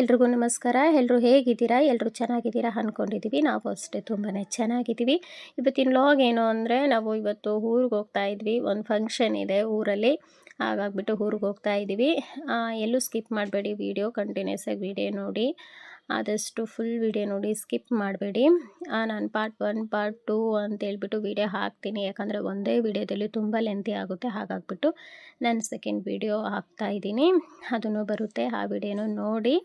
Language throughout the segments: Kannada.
ಎಲ್ರಿಗೂ ನಮಸ್ಕಾರ. ಎಲ್ಲರೂ ಹೇಗಿದ್ದೀರಾ? ಎಲ್ಲರೂ ಚೆನ್ನಾಗಿದ್ದೀರಾ ಅಂದ್ಕೊಂಡಿದ್ದೀವಿ ನಾವು ಅಷ್ಟೇ ತುಂಬಾ ಚೆನ್ನಾಗಿದ್ದೀವಿ ಇವತ್ತಿನ ಲಾಗ್ ಏನು ಅಂದರೆ, ನಾವು ಇವತ್ತು ಊರಿಗೆ ಹೋಗ್ತಾ ಇದ್ವಿ. ಒಂದು ಫಂಕ್ಷನ್ ಇದೆ ಊರಲ್ಲಿ. ಹಾಗಾಗ್ಬಿಟ್ಟು ಊರಿಗೆ ಹೋಗ್ತಾ ಇದ್ದೀವಿ. ಎಲ್ಲೂ ಸ್ಕಿಪ್ ಮಾಡಬೇಡಿ. ವಿಡಿಯೋ ಕಂಟಿನ್ಯೂಸ್ ಆಗಿ ವಿಡಿಯೋ ನೋಡಿ. ಆದಷ್ಟು ಫುಲ್ ವಿಡಿಯೋ ನೋಡಿ ಸ್ಕಿಪ್ ಮಾಡಬೇಡಿ. ನಾನು ಪಾರ್ಟ್ ಒನ್ ಪಾರ್ಟ್ ಟೂ ಅಂತೇಳ್ಬಿಟ್ಟು ವಿಡಿಯೋ ಹಾಕ್ತೀನಿ. ಯಾಕಂದರೆ ಒಂದೇ ವಿಡಿಯೋದಲ್ಲಿ ತುಂಬ ಲೆಂತಿ ಆಗುತ್ತೆ. ಹಾಗಾಗ್ಬಿಟ್ಟು ನಾನು ಸೆಕೆಂಡ್ ವಿಡಿಯೋ ಹಾಕ್ತಾ ಇದ್ದೀನಿ. ಅದನ್ನು ಬರುತ್ತೆ. ಆ ವಿಡಿಯೋನು ನೋಡಿ.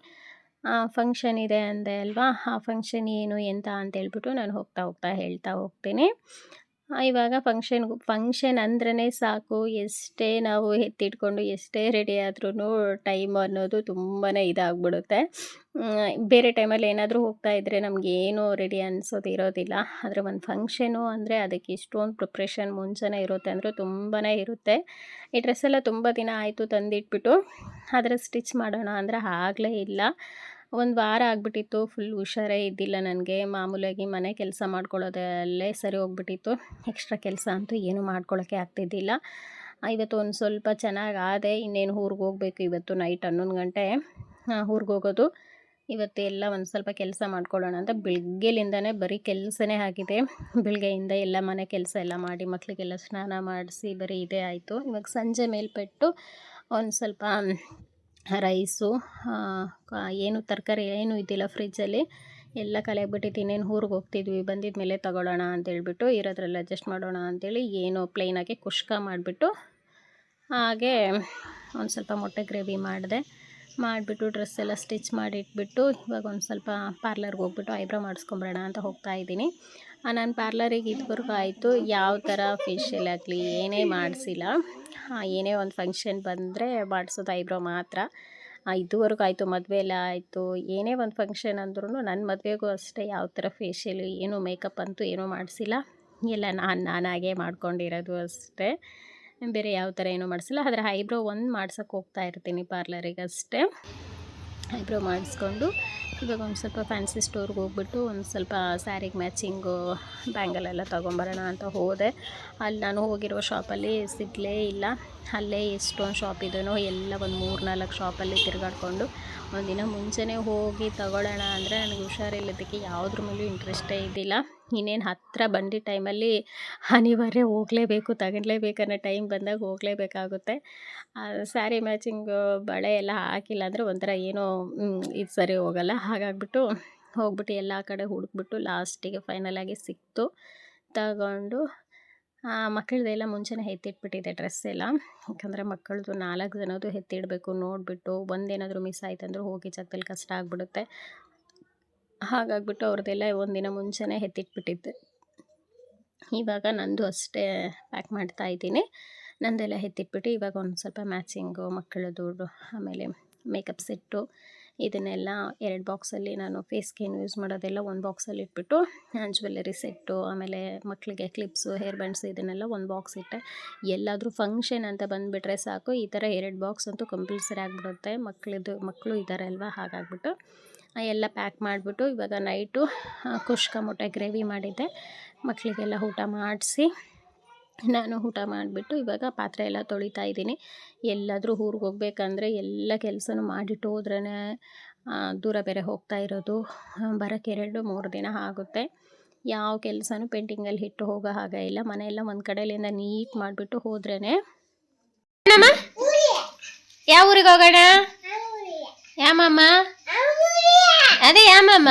ಫಂಕ್ಷನ್ ಇದೆ ಅಂದೆ ಅಲ್ವಾ? ಆ ಫಂಕ್ಷನ್ ಏನು, ಎಂತ ಅಂತೇಳ್ಬಿಟ್ಟು ನಾನು ಹೋಗ್ತಾ ಹೋಗ್ತಾ ಹೇಳ್ತಾ ಹೋಗ್ತೀನಿ. ಇವಾಗ ಫಂಕ್ಷನ್ ಫಂಕ್ಷನ್ ಅಂದ್ರೇ ಸಾಕು. ಎಷ್ಟೇ ನಾವು ಎತ್ತಿಟ್ಕೊಂಡು ಎಷ್ಟೇ ರೆಡಿ ಆದ್ರೂ ಟೈಮ್ ಅನ್ನೋದು ತುಂಬಾ ಇದಾಗ್ಬಿಡುತ್ತೆ. ಬೇರೆ ಟೈಮಲ್ಲಿ ಏನಾದರೂ ಹೋಗ್ತಾ ಇದ್ದರೆ ಏನು ರೆಡಿ ಅನ್ಸೋದು ಇರೋದಿಲ್ಲ. ಆದರೆ ಒಂದು ಫಂಕ್ಷನು ಅಂದರೆ ಅದಕ್ಕೆ ಇಷ್ಟೊಂದು ಪ್ರಿಪ್ರೇಷನ್ ಮುಂಚೆನೇ ಇರುತ್ತೆ ಅಂದರೆ ತುಂಬಾ ಇರುತ್ತೆ. ಈ ಡ್ರೆಸ್ಸೆಲ್ಲ ತುಂಬ ದಿನ ಆಯಿತು ತಂದಿಟ್ಬಿಟ್ಟು ಆದರೆ ಸ್ಟಿಚ್ ಮಾಡೋಣ ಅಂದರೆ ಆಗಲೇ ಇಲ್ಲ. ಒಂದು ವಾರ ಆಗಿಬಿಟ್ಟಿತ್ತು ಫುಲ್ ಹುಷಾರೇ ಇದ್ದಿಲ್ಲ ನನಗೆ. ಮಾಮೂಲಾಗಿ ಮನೆ ಕೆಲಸ ಮಾಡ್ಕೊಳ್ಳೋದಲ್ಲೇ ಸರಿ ಹೋಗ್ಬಿಟ್ಟಿತ್ತು. ಎಕ್ಸ್ಟ್ರಾ ಕೆಲಸ ಅಂತೂ ಏನೂ ಮಾಡ್ಕೊಳ್ಳೋಕ್ಕೆ ಆಗ್ತಿದ್ದಿಲ್ಲ. ಇವತ್ತು ಒಂದು ಸ್ವಲ್ಪ ಚೆನ್ನಾಗಿ ಆದೆ. ಇನ್ನೇನು ಊರಿಗೆ ಹೋಗಬೇಕು ಇವತ್ತು ನೈಟ್ ಹನ್ನೊಂದು ಗಂಟೆ. ಊರಿಗೆ ಹೋಗೋದು. ಇವತ್ತು ಎಲ್ಲ ಒಂದು ಸ್ವಲ್ಪ ಕೆಲಸ ಮಾಡ್ಕೊಳ್ಳೋಣ ಅಂತ ಬೆಳಗ್ಗೆಲಿಂದನೇ ಬರೀ ಕೆಲಸನೇ ಆಗಿದೆ. ಬೆಳಗ್ಗೆಯಿಂದ ಎಲ್ಲ ಮನೆ ಕೆಲಸ ಎಲ್ಲ ಮಾಡಿ ಮಕ್ಕಳಿಗೆಲ್ಲ ಸ್ನಾನ ಮಾಡಿಸಿ ಬರೀ ಇದೇ ಆಯಿತು. ಇವಾಗ ಸಂಜೆ ಮೇಲ್ಪಟ್ಟು ಒಂದು ಸ್ವಲ್ಪ ರೈಸು ಏನು ತರಕಾರಿ ಏನು ಇದ್ದಿಲ್ಲ ಫ್ರಿಜ್ಜಲ್ಲಿ ಎಲ್ಲ ಕಲೆಯಾಗ್ಬಿಟ್ಟಿತ್ತು ಇನ್ನೇನು ಊರಿಗೆ ಹೋಗ್ತಿದ್ವಿ ಬಂದಿದ ಮೇಲೆ ತಗೊಳ್ಳೋಣ ಅಂತೇಳ್ಬಿಟ್ಟು ಇರೋದ್ರಲ್ಲಿ ಅಡ್ಜಸ್ಟ್ ಮಾಡೋಣ ಅಂತೇಳಿ ಏನು ಪ್ಲೈನಾಗೆ ಕುಷ್ಕ ಮಾಡಿಬಿಟ್ಟು ಹಾಗೆ ಒಂದು ಸ್ವಲ್ಪ ಮೊಟ್ಟೆ ಗ್ರೇವಿ ಮಾಡಿದೆ. ಮಾಡಿಬಿಟ್ಟು ಡ್ರೆಸ್ ಎಲ್ಲ ಸ್ಟಿಚ್ ಮಾಡಿಟ್ಬಿಟ್ಟು ಇವಾಗ ಒಂದು ಸ್ವಲ್ಪ ಪಾರ್ಲರ್ಗೆ ಹೋಗ್ಬಿಟ್ಟು ಐಬ್ರೋ ಮಾಡಿಸ್ಕೊಂಬರೋಣ ಅಂತ ಹೋಗ್ತಾ ಇದ್ದೀನಿ. ನಾನು ಪಾರ್ಲರಿಗೆ ಇದುವರೆಗೂ ಆಯಿತು. ಯಾವ ಥರ ಫೇಶಿಯಲ್ ಆಗಲಿ ಏನೇ ಮಾಡಿಸಿಲ್ಲ. ಏನೇ ಒಂದು ಫಂಕ್ಷನ್ ಬಂದರೆ ಮಾಡಿಸೋದು ಐಬ್ರೋ ಮಾತ್ರ. ಇದುವರೆಗೂ ಆಯಿತು, ಮದುವೆ ಎಲ್ಲ ಆಯಿತು. ಏನೇ ಒಂದು ಫಂಕ್ಷನ್ ಅಂದ್ರೂ ನನ್ನ ಮದುವೆಗೂ ಅಷ್ಟೇ ಯಾವ ಥರ ಫೇಶಿಯಲ್ ಏನು ಮೇಕಪ್ ಅಂತೂ ಏನೂ ಮಾಡಿಸಿಲ್ಲ. ಎಲ್ಲ ನಾನು ನಾನಾಗೇ ಮಾಡ್ಕೊಂಡಿರೋದು ಅಷ್ಟೇ. ಬೇರೆ ಯಾವ ಥರ ಏನೂ ಮಾಡಿಸಿಲ್ಲ. ಆದರೆ ಐಬ್ರೋ ಒಂದು ಮಾಡ್ಸೋಕ್ಕೆ ಹೋಗ್ತಾ ಇರ್ತೀನಿ ಪಾರ್ಲರಿಗೆ ಅಷ್ಟೇ ಐಬ್ರೋ ಮಾಡಿಸ್ಕೊಂಡು ಇವಾಗ ಒಂದು ಸ್ವಲ್ಪ ಫ್ಯಾನ್ಸಿ ಸ್ಟೋರ್ಗೆ ಹೋಗ್ಬಿಟ್ಟು ಒಂದು ಸ್ವಲ್ಪ ಸ್ಯಾರಿಗೆ ಮ್ಯಾಚಿಂಗು ಬ್ಯಾಂಗಲೆಲ್ಲ ತೊಗೊಂಬರೋಣ ಅಂತ ಹೋದೆ. ಅಲ್ಲಿ ನಾನು ಹೋಗಿರೋ ಶಾಪಲ್ಲಿ ಸಿಗಲೇ ಇಲ್ಲ. ಅಲ್ಲೇ ಎಷ್ಟೊಂದು ಶಾಪ್ ಇದೆಯೋ ಎಲ್ಲ ಒಂದು ಮೂರು ನಾಲ್ಕು ಶಾಪಲ್ಲಿ ತಿರುಗಾಡ್ಕೊಂಡು ಒಂದಿನ ಮುಂಚೆನೇ ಹೋಗಿ ತಗೊಳ್ಳೋಣ ಅಂದರೆ ನನಗೆ ಹುಷಾರಿಲ್ಲದಕ್ಕೆ ಯಾವುದ್ರ ಮೇಲೂ ಇಂಟ್ರೆಸ್ಟೇ ಇದ್ದಿಲ್ಲ. ಇನ್ನೇನು ಹತ್ತಿರ ಬಂದಿದ್ದ ಟೈಮಲ್ಲಿ ಅನಿವಾರ್ಯ ಹೋಗಲೇಬೇಕು ತಗೊಳ್ಲೇಬೇಕು ಅನ್ನೋ ಟೈಮ್ ಬಂದಾಗ ಹೋಗಲೇಬೇಕಾಗುತ್ತೆ. ಸ್ಯಾರಿ ಮ್ಯಾಚಿಂಗು ಬಳೆ ಎಲ್ಲ ಹಾಕಿಲ್ಲ ಅಂದರೆ ಒಂಥರ ಏನೋ ಇದು ಸರಿ ಹೋಗಲ್ಲ. ಹಾಗಾಗ್ಬಿಟ್ಟು ಹೋಗ್ಬಿಟ್ಟು ಎಲ್ಲ ಕಡೆ ಹುಡುಕ್ಬಿಟ್ಟು ಲಾಸ್ಟಿಗೆ ಫೈನಲಾಗಿ ಸಿಕ್ತು. ತಗೊಂಡು ಮಕ್ಕಳದೆಲ್ಲ ಮುಂಚೆನೇ ಎತ್ತಿಟ್ಬಿಟ್ಟಿದೆ ಡ್ರೆಸ್ ಎಲ್ಲ. ಯಾಕಂದರೆ ಮಕ್ಕಳದು ನಾಲ್ಕು ಜನದ್ದು ಎತ್ತಿಡಬೇಕು ನೋಡಿಬಿಟ್ಟು ಒಂದೇನಾದರೂ ಮಿಸ್ ಆಯ್ತು ಅಂದರೂ ಹೋಗಿ ಜಾಗದಲ್ಲಿ ಕಷ್ಟ ಆಗಿಬಿಡುತ್ತೆ. ಹಾಗಾಗ್ಬಿಟ್ಟು ಅವ್ರದ್ದೆಲ್ಲ ಒಂದಿನ ಮುಂಚೆನೇ ಎತ್ತಿಟ್ಬಿಟ್ಟಿದ್ದೆ. ಇವಾಗ ನಂದು ಅಷ್ಟೇ ಪ್ಯಾಕ್ ಮಾಡ್ತಾ ಇದ್ದೀನಿ. ನಂದೆಲ್ಲ ಎತ್ತಿಟ್ಬಿಟ್ಟು ಇವಾಗ ಒಂದು ಸ್ವಲ್ಪ ಮ್ಯಾಚಿಂಗು ಮಕ್ಕಳದು ಆಮೇಲೆ ಮೇಕಪ್ ಸೆಟ್ಟು ಇದನ್ನೆಲ್ಲ ಎರಡು ಬಾಕ್ಸಲ್ಲಿ ನಾನು ಫೇಸ್ ಏನು ಯೂಸ್ ಮಾಡೋದೆಲ್ಲ ಒಂದು ಬಾಕ್ಸಲ್ಲಿ ಇಟ್ಬಿಟ್ಟು ಜ್ಯುವೆಲ್ಲರಿ ಸೆಟ್ಟು ಆಮೇಲೆ ಮಕ್ಕಳಿಗೆ ಕ್ಲಿಪ್ಸು ಹೇರ್ ಬ್ಯಾಂಡ್ಸ್ ಇದನ್ನೆಲ್ಲ ಒಂದು ಬಾಕ್ಸ್ ಇಟ್ಟೆ. ಎಲ್ಲಾದರೂ ಫಂಕ್ಷನ್ ಅಂತ ಬಂದುಬಿಟ್ರೆ ಸಾಕು. ಈ ಥರ ಎರಡು ಬಾಕ್ಸ್ ಅಂತೂ ಕಂಪಲ್ಸರಿ ಆಗಿಬಿಡುತ್ತೆ. ಮಕ್ಕಳದು ಮಕ್ಕಳು ಇದ್ದಾರೆ ಅಲ್ವಾ? ಹಾಗಾಗ್ಬಿಟ್ಟು ಎಲ್ಲ ಪ್ಯಾಕ್ ಮಾಡಿಬಿಟ್ಟು ಇವಾಗ ನೈಟು ಕುಷ್ಕ ಮೊಟ್ಟೆ ಗ್ರೇವಿ ಮಾಡಿದ್ದೆ. ಮಕ್ಕಳಿಗೆಲ್ಲ ಊಟ ಮಾಡಿಸಿ ನಾನು ಊಟ ಮಾಡಿಬಿಟ್ಟು ಇವಾಗ ಪಾತ್ರೆ ಎಲ್ಲ ತೊಳಿತಾ ಇದ್ದೀನಿ. ಎಲ್ಲಾದರೂ ಊರಿಗೆ ಹೋಗ್ಬೇಕಂದ್ರೆ ಎಲ್ಲ ಕೆಲಸನೂ ಮಾಡಿಟ್ಟು ಹೋದ್ರೇ ದೂರ ಬೇರೆ ಹೋಗ್ತಾ ಇರೋದು. ಬರೋಕ್ಕೆ ಎರಡು, ಮೂರು ದಿನ ಆಗುತ್ತೆ. ಯಾವ ಕೆಲಸನೂ ಪೇಂಟಿಂಗಲ್ಲಿ ಇಟ್ಟು ಹೋಗೋ ಹಾಗೆ ಇಲ್ಲ. ಮನೆಯೆಲ್ಲ ಒಂದು ಕಡೆಯಿಂದ ನೀಟ್ ಮಾಡಿಬಿಟ್ಟು ಹೋದ್ರೇ ಯಾವ ಊರಿಗೆ ಹೋಗೋಣ? ಯಾಮಮ್ಮ? ಅದೇ ಯಾಮಮ್ಮ.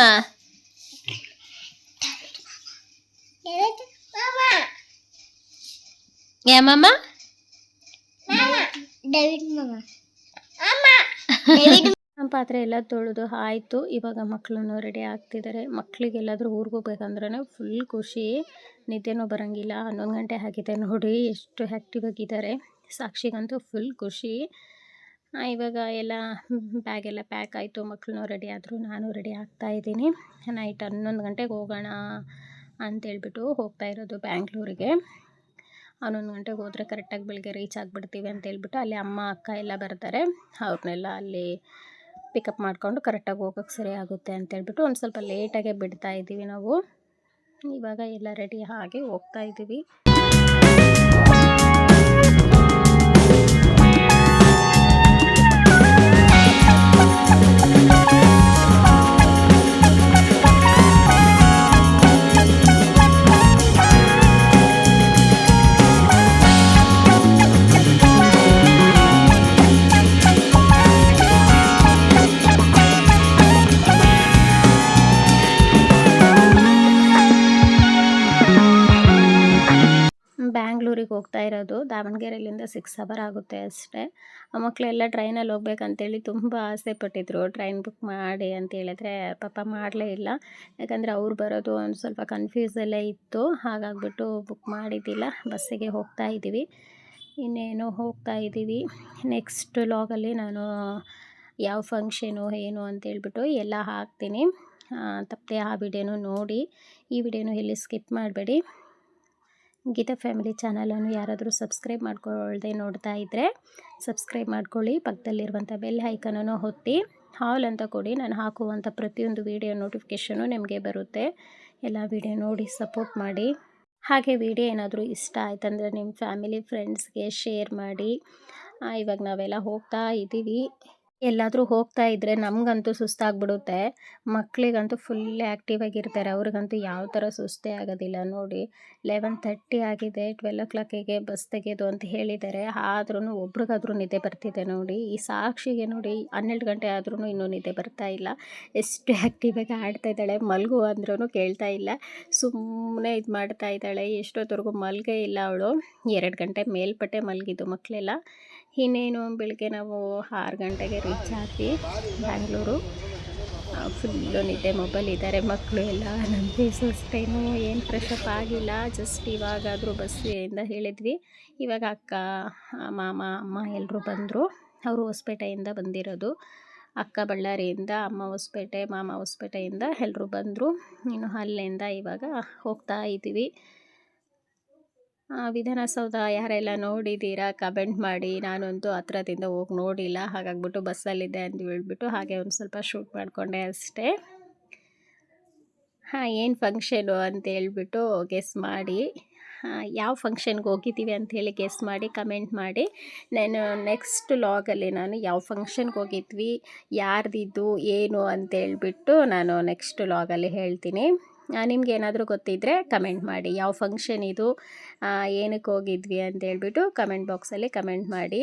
ಡೇವಿಡ್ ಮಾಮ ನಮ್ಮ ಪಾತ್ರೆ ಎಲ್ಲ ತೊಳೆದು ಆಯಿತು. ಇವಾಗ ಮಕ್ಕಳನ್ನು ರೆಡಿ ಆಗ್ತಿದ್ದಾರೆ. ಮಕ್ಕಳಿಗೆಲ್ಲಾದರೂ ಊರಿಗೆ ಹೋಗ್ಬೇಕಂದ್ರೆ ಫುಲ್ ಖುಷಿ. ನಿದ್ದೆನೂ ಬರೋಂಗಿಲ್ಲ. ಹನ್ನೊಂದು ಗಂಟೆ ಆಗಿದೆ ನೋಡಿ ಎಷ್ಟು ಆ್ಯಕ್ಟಿವ್ ಆಗಿದ್ದಾರೆ ಸಾಕ್ಷಿಗಂತೂ ಫುಲ್ ಖುಷಿ. ಆ, ಇವಾಗ ಎಲ್ಲ ಬ್ಯಾಗ್ ಎಲ್ಲ ಪ್ಯಾಕ್ ಆಯಿತು. ಮಕ್ಕಳು ರೆಡಿ ಆದರೂ ನಾನು ರೆಡಿ ಆಗ್ತಾ ಇದ್ದೀನಿ. ನೈಟ್ ಹನ್ನೊಂದು ಗಂಟೆಗೆ ಹೋಗೋಣ ಅಂತೇಳ್ಬಿಟ್ಟು ಹೋಗ್ತಾ ಇರೋದು ಬ್ಯಾಂಗ್ಳೂರಿಗೆ. ಹನ್ನೊಂದು ಗಂಟೆಗೆ ಹೋದರೆ ಕರೆಕ್ಟಾಗಿ ಬೆಳಗ್ಗೆ ರೀಚ್ ಆಗಿಬಿಡ್ತೀವಿ ಅಂತೇಳ್ಬಿಟ್ಟು ಅಲ್ಲಿ ಅಮ್ಮ, ಅಕ್ಕ ಎಲ್ಲ ಬರ್ತಾರೆ. ಅವ್ರನ್ನೆಲ್ಲ ಅಲ್ಲಿ ಪಿಕಪ್ ಮಾಡಿಕೊಂಡು ಕರೆಕ್ಟಾಗಿ ಹೋಗೋಕ್ಕೆ ಸರಿ ಆಗುತ್ತೆ ಅಂತೇಳ್ಬಿಟ್ಟು ಒಂದು ಸ್ವಲ್ಪ ಲೇಟಾಗೆ ಬಿಡ್ತಾ ಇದ್ದೀವಿ ನಾವು. ಇವಾಗ ಎಲ್ಲ ರೆಡಿ ಆಗಿ ಹೋಗ್ತಾ ಇದ್ದೀವಿ. ಹೋಗ್ತಾ ಇರೋದು. ದಾವಣಗೆರೆಯಿಂದ ಸಿಕ್ಸ್ ಅವರ್ ಆಗುತ್ತೆ ಅಷ್ಟೇ. ಆ ಮಕ್ಕಳೆಲ್ಲ ಟ್ರೈನಲ್ಲಿ ಹೋಗ್ಬೇಕಂತೇಳಿ ತುಂಬ ಆಸೆ ಪಟ್ಟಿದ್ರು. ಟ್ರೈನ್ ಬುಕ್ ಮಾಡಿ ಅಂತ ಹೇಳಿದ್ರೆ ಪಾಪ ಮಾಡಲೇ ಇಲ್ಲ. ಯಾಕಂದರೆ ಅವ್ರು ಬರೋದು ಒಂದು ಸ್ವಲ್ಪ ಕನ್ಫ್ಯೂಸಲ್ಲೇ ಇತ್ತು. ಹಾಗಾಗ್ಬಿಟ್ಟು ಬುಕ್ ಮಾಡಿದ್ದಿಲ್ಲ. ಬಸ್ಸಿಗೆ ಹೋಗ್ತಾ ಇದ್ದೀವಿ. ಇನ್ನೇನು ಹೋಗ್ತಾ ಇದ್ದೀವಿ. ನೆಕ್ಸ್ಟ್ ಲಾಗಲ್ಲಿ ನಾನು ಯಾವ ಫಂಕ್ಷನು ಏನು ಅಂತೇಳ್ಬಿಟ್ಟು ಎಲ್ಲ ಹಾಕ್ತೀನಿ. ತಪ್ಪದೆ ಆ ವಿಡಿಯೋನು ನೋಡಿ. ಈ ವಿಡಿಯೋನು ಎಲ್ಲಿ ಸ್ಕಿಪ್ ಮಾಡಬೇಡಿ. ಗೀತಾ ಫ್ಯಾಮಿಲಿ ಚಾನಲನ್ನು ಯಾರಾದರೂ ಸಬ್ಸ್ಕ್ರೈಬ್ ಮಾಡ್ಕೊಳ್ಳದೆ ನೋಡ್ತಾ ಇದ್ದರೆ ಸಬ್ಸ್ಕ್ರೈಬ್ ಮಾಡ್ಕೊಳ್ಳಿ. ಪಕ್ಕದಲ್ಲಿರುವಂಥ ಬೆಲ್ ಐಕನನ್ನು ಹೊತ್ತಿ ಹಾಲ್ ಅಂತ ಕೊಡಿ. ನಾನು ಹಾಕುವಂಥ ಪ್ರತಿಯೊಂದು ವಿಡಿಯೋ ನೋಟಿಫಿಕೇಷನು ನಿಮಗೆ ಬರುತ್ತೆ. ಎಲ್ಲ ವಿಡಿಯೋ ನೋಡಿ ಸಪೋರ್ಟ್ ಮಾಡಿ. ಹಾಗೆ ವಿಡಿಯೋ ಏನಾದರೂ ಇಷ್ಟ ಆಯ್ತಂದರೆ ನಿಮ್ಮ ಫ್ಯಾಮಿಲಿ, ಫ್ರೆಂಡ್ಸ್ಗೆ ಶೇರ್ ಮಾಡಿ. ಇವಾಗ ನಾವೆಲ್ಲ ಹೋಗ್ತಾ ಇದ್ದೀವಿ. ಎಲ್ಲಾದರೂ ಹೋಗ್ತಾ ಇದ್ದರೆ ನಮಗಂತೂ ಸುಸ್ತಾಗ್ಬಿಡುತ್ತೆ. ಮಕ್ಕಳಿಗಂತೂ ಫುಲ್ ಆ್ಯಕ್ಟಿವ್ ಆಗಿರ್ತಾರೆ. ಅವ್ರಿಗಂತೂ ಯಾವ ಥರ ಸುಸ್ತೇ ಆಗೋದಿಲ್ಲ. ನೋಡಿ ಲೆವೆನ್ ತರ್ಟಿ ಆಗಿದೆ ಟ್ವೆಲ್ ಓ ಕ್ಲಾಕಿಗೆ ಬಸ್ ತೆಗೆಯೋದು ಅಂತ ಹೇಳಿದ್ದಾರೆ. ಆದ್ರೂ ಒಬ್ರಿಗಾದ್ರೂ ನಿದ್ದೆ ಬರ್ತಿದೆ ನೋಡಿ. ಈ ಸಾಕ್ಷಿಗೆ ನೋಡಿ, ಹನ್ನೆರಡು ಗಂಟೆ ಆದ್ರೂ ಇನ್ನೂ ನಿದ್ದೆ ಬರ್ತಾ ಇಲ್ಲ. ಎಷ್ಟು ಆ್ಯಕ್ಟಿವ್ ಆಗಿ ಆಡ್ತಾ ಇದ್ದಾಳೆ, ಮಲ್ಗು ಅಂದ್ರೂ ಕೇಳ್ತಾ ಇಲ್ಲ. ಸುಮ್ಮನೆ ಇದು ಮಾಡ್ತಾ ಇದ್ದಾಳೆ. ಎಷ್ಟೊತ್ತವರೆಗೂ ಮಲಗೇ ಇಲ್ಲ ಅವಳು. ಎರಡು ಗಂಟೆ ಮೇಲ್ಪಟ್ಟೆ ಮಲಗಿದ್ದು ಮಕ್ಕಳೆಲ್ಲ. ಇನ್ನೇನು, ಬೆಳಗ್ಗೆ ನಾವು ಆರು ಗಂಟೆಗೆ ರೀಚ್ ಆದ್ವಿ ಬ್ಯಾಂಗ್ಳೂರು ಫುಲ್ಲು ನಿದ್ದೆ ಮೊಬೈಲ್ ಇದ್ದಾರೆ ಮಕ್ಕಳು ಎಲ್ಲ. ನನ್ನ ಫೇಸ್ ಅಷ್ಟೇನು ಏನು ಫ್ರೆಶಪ್ ಆಗಿಲ್ಲ. ಜಸ್ಟ್ ಇವಾಗಾದರೂ ಬಸ್ಸಿಂದ ಹೇಳಿದ್ವಿ. ಇವಾಗ ಅಕ್ಕ, ಮಾಮ, ಅಮ್ಮ ಎಲ್ಲರೂ ಬಂದರು. ಅವರು ಹೊಸಪೇಟೆಯಿಂದ ಬಂದಿರೋದು. ಅಕ್ಕ ಬಳ್ಳಾರಿಯಿಂದ, ಅಮ್ಮ ಹೊಸಪೇಟೆ, ಮಾಮ ಹೊಸಪೇಟೆಯಿಂದ ಎಲ್ಲರೂ ಬಂದರು. ಇನ್ನು ಅಲ್ಲಿಂದ ಇವಾಗ ಹೋಗ್ತಾ ಇದ್ದೀವಿ ವಿಧಾನಸೌಧ ಯಾರೆಲ್ಲ ನೋಡಿದ್ದೀರಾ ಕಮೆಂಟ್ ಮಾಡಿ. ನಾನಂತೂ ಹತ್ರದಿಂದ ಹೋಗಿ ನೋಡಿಲ್ಲ. ಹಾಗಾಗ್ಬಿಟ್ಟು ಬಸ್ಸಲ್ಲಿದ್ದೆ ಅಂತ ಹೇಳ್ಬಿಟ್ಟು ಹಾಗೆ ಒಂದು ಸ್ವಲ್ಪ ಶೂಟ್ ಮಾಡಿಕೊಂಡೆ ಅಷ್ಟೇ. ಹಾಂ, ಏನು ಫಂಕ್ಷನು ಅಂತ ಹೇಳ್ಬಿಟ್ಟು ಗೆಸ್ ಮಾಡಿ. ಯಾವ ಫಂಕ್ಷನ್ಗೆ ಹೋಗಿದ್ದೀವಿ ಅಂಥೇಳಿ ಗೆಸ್ ಮಾಡಿ ಕಮೆಂಟ್ ಮಾಡಿ. ನಾನು ನೆಕ್ಸ್ಟ್ ಲಾಗಲ್ಲಿ ನಾನು ಯಾವ ಫಂಕ್ಷನ್ಗೆ ಹೋಗಿದ್ವಿ, ಯಾರ್ದಿದ್ದು, ಏನು ಅಂತೇಳ್ಬಿಟ್ಟು ನಾನು ನೆಕ್ಸ್ಟ್ ಲಾಗಲ್ಲಿ ಹೇಳ್ತೀನಿ. ನಿಮ್ಗೆ ಏನಾದರೂ ಗೊತ್ತಿದ್ದರೆ ಕಮೆಂಟ್ ಮಾಡಿ. ಯಾವ ಫಂಕ್ಷನ್ ಇದು? ಏನಕ್ಕೆ ಹೋಗಿದ್ವಿ ಅಂತ ಹೇಳ್ಬಿಟ್ಟು ಕಮೆಂಟ್ ಬಾಕ್ಸಲ್ಲಿ ಕಮೆಂಟ್ ಮಾಡಿ.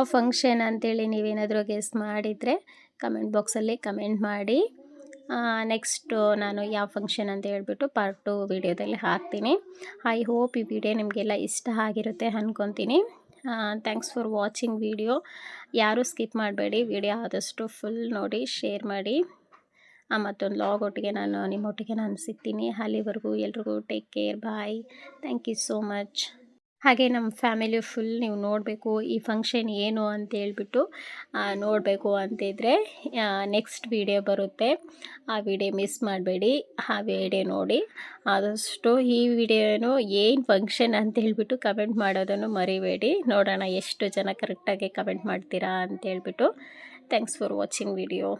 ಯಾವ ಫಂಕ್ಷನ್ ಅಂತೇಳಿ ನೀವೇನಾದರೂ ಗೆಸ್ ಮಾಡಿದರೆ ಕಮೆಂಟ್ ಬಾಕ್ಸಲ್ಲಿ ಕಮೆಂಟ್ ಮಾಡಿ. ನೆಕ್ಸ್ಟು ನಾನು ಯಾವ ಫಂಕ್ಷನ್ ಅಂತ ಹೇಳ್ಬಿಟ್ಟು ಪಾರ್ಟ್ ಟು ವೀಡಿಯೋದಲ್ಲಿ ಹಾಕ್ತೀನಿ. ಐ ಹೋಪ್ ಈ ವಿಡಿಯೋ ನಿಮಗೆಲ್ಲ ಇಷ್ಟ ಆಗಿರುತ್ತೆ ಅಂದ್ಕೊತೀನಿ ಥ್ಯಾಂಕ್ಸ್ ಫಾರ್ ವಾಚಿಂಗ್ ವಿಡಿಯೋ ಯಾರೂ ಸ್ಕಿಪ್ ಮಾಡಬೇಡಿ, ವಿಡಿಯೋ ಆದಷ್ಟು ಫುಲ್ ನೋಡಿ ಶೇರ್ ಮಾಡಿ. ಮತ್ತೊಂದು ಲಾಗ್ ಒಟ್ಟಿಗೆ ನಾನು ನಿಮ್ಮೊಟ್ಟಿಗೆ ನಾನು ಸಿಗ್ತೀನಿ. ಅಲ್ಲಿವರೆಗೂ ಎಲ್ರಿಗೂ take care bye thank you so much ಹಾಗೆ ನಮ್ಮ ಫ್ಯಾಮಿಲಿ ಫುಲ್ ನೀವು ನೋಡಬೇಕು ಈ ಫಂಕ್ಷನ್ ಏನು ಅಂತ ಹೇಳ್ಬಿಟ್ಟು ನೋಡಬೇಕು ಅಂತಿದ್ರೆ ನೆಕ್ಸ್ಟ್ ವಿಡಿಯೋ ಬರುತ್ತೆ. ಆ ವಿಡಿಯೋ ಮಿಸ್ ಮಾಡಬೇಡಿ. ಆ ವಿಡಿಯೋ ನೋಡಿ. ಆದಷ್ಟು ಈ ವಿಡಿಯೋನು ಏನು ಫಂಕ್ಷನ್ ಅಂತ ಹೇಳ್ಬಿಟ್ಟು ಕಮೆಂಟ್ ಮಾಡೋದನ್ನು ಮರಿಬೇಡಿ. ನೋಡೋಣ ಎಷ್ಟು ಜನ ಕರೆಕ್ಟಾಗಿ ಕಮೆಂಟ್ ಮಾಡ್ತೀರಾ ಅಂತ ಹೇಳ್ಬಿಟ್ಟು. Thanks for watching video.